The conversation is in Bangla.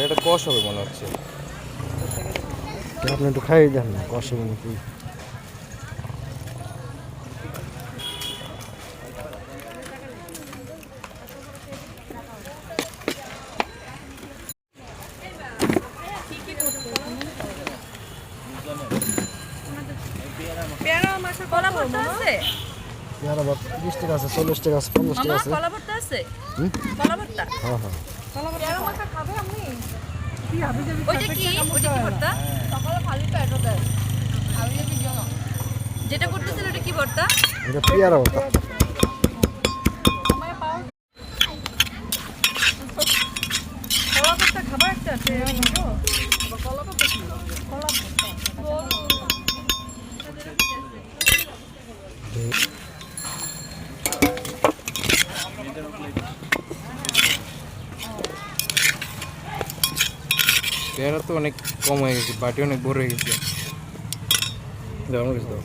এটা কষ হবে মনে হচ্ছে। আপনি একটু খাইয়ে দেন না কষে নাকি? পেয়ারা মাছের কলা ভর্তা আছে? পেয়ারা বা তিরিশ টাকা আছে চল্লিশ টাকা আছে পঞ্চাশ টাকা আছে। কলা ভর্তা আছে? হুম? কলা ভর্তা? হ্যাঁ হ্যাঁ। খাবে আপনি? ওইটা কি? ওইটা কি ভর্তা? সকালে খালি পেটও দেয় আমি যদি জানো যেটা করতেছিল ওটা কি ভর্তা? এটা পেয়ারা ভর্তা। খাবার একটা ভর্তা কলা পেয়ারা তো অনেক কম হয়ে গেছে বাটি অনেক বড় হয়ে গেছে। দাম গেছে দাও